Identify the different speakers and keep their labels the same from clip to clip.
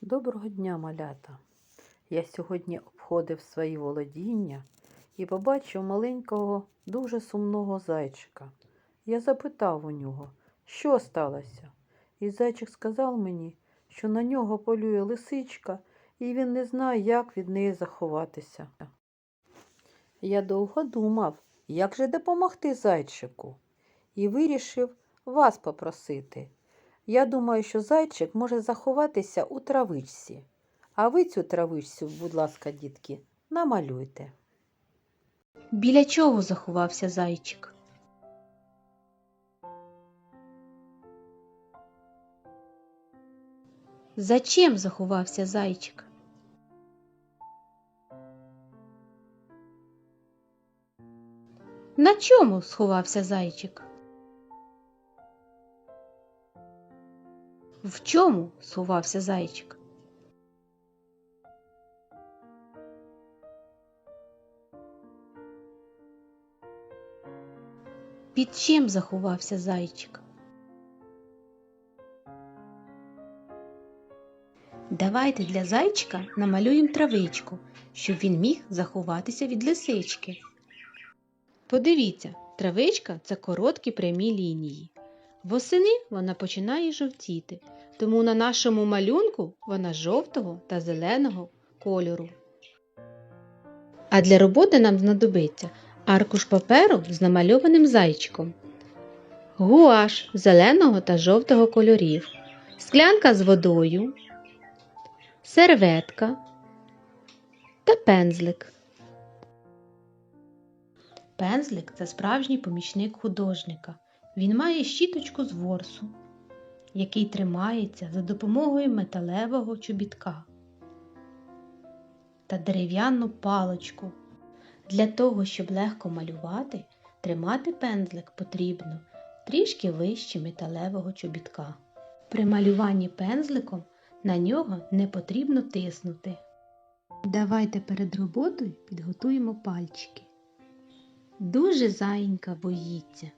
Speaker 1: Доброго дня, малята! Я сьогодні обходив свої володіння і побачив маленького, дуже сумного зайчика. Я запитав у нього, що сталося. І зайчик сказав мені, що на нього полює лисичка, і він не знає, як від неї заховатися. Я довго думав, як же допомогти зайчику, і вирішив вас попросити. Я думаю, що зайчик може заховатися у травичці. А ви цю травичцю, будь ласка, дітки, намалюйте.
Speaker 2: Біля чого заховався зайчик? За чим заховався зайчик? На чому сховався зайчик? В чому сховався зайчик? Під чим заховався зайчик? Давайте для зайчика намалюємо травичку, щоб він міг заховатися від лисички. Подивіться, травичка це короткі прямі лінії. Восени вона починає жовтіти, тому на нашому малюнку вона жовтого та зеленого кольору. А для роботи нам знадобиться аркуш паперу з намальованим зайчиком, гуаш зеленого та жовтого кольорів, склянка з водою, серветка та пензлик. Пензлик це справжній помічник художника. Він має щіточку з ворсу, який тримається за допомогою металевого чобітка та дерев'яну паличку. Для того, щоб легко малювати, тримати пензлик потрібно трішки вище металевого чобітка. При малюванні пензликом на нього не потрібно тиснути. Давайте перед роботою підготуємо пальчики. Дуже заїнька боїться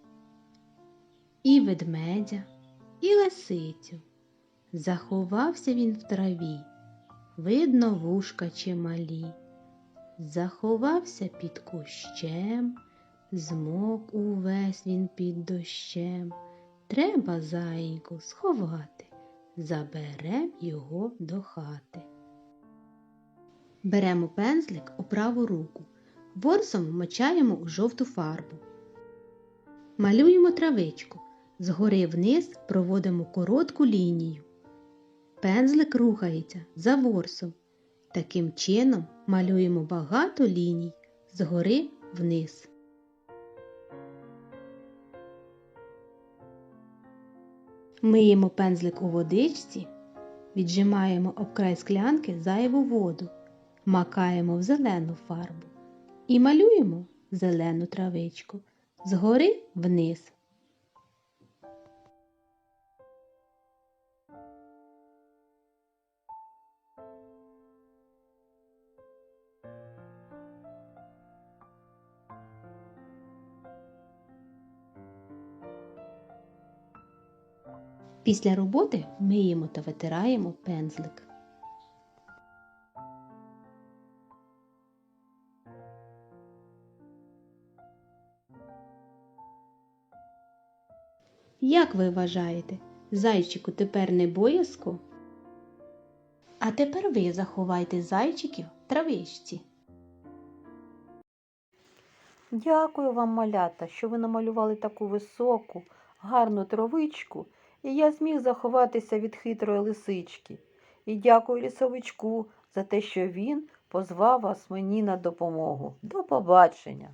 Speaker 2: і ведмедя, і лисицю. Заховався він в траві, видно вушка чималі. Заховався під кущем, змок увесь він під дощем. Треба заїньку сховати, заберем його до хати. Беремо пензлик у праву руку, ворсом вмочаємо у жовту фарбу. Малюємо травичку, згори вниз проводимо коротку лінію. Пензлик рухається за ворсом. Таким чином малюємо багато ліній згори вниз. Миємо пензлик у водичці, віджимаємо об край склянки зайву воду, макаємо в зелену фарбу і малюємо зелену травичку згори вниз. Після роботи миємо та витираємо пензлик. Як ви вважаєте, зайчику тепер не боязко? А тепер ви заховайте зайчиків в травичці.
Speaker 1: Дякую вам, малята, що ви намалювали таку високу, гарну травичку, і я зміг заховатися від хитрої лисички. І дякую лісовичку за те, що він позвав вас мені на допомогу. До побачення!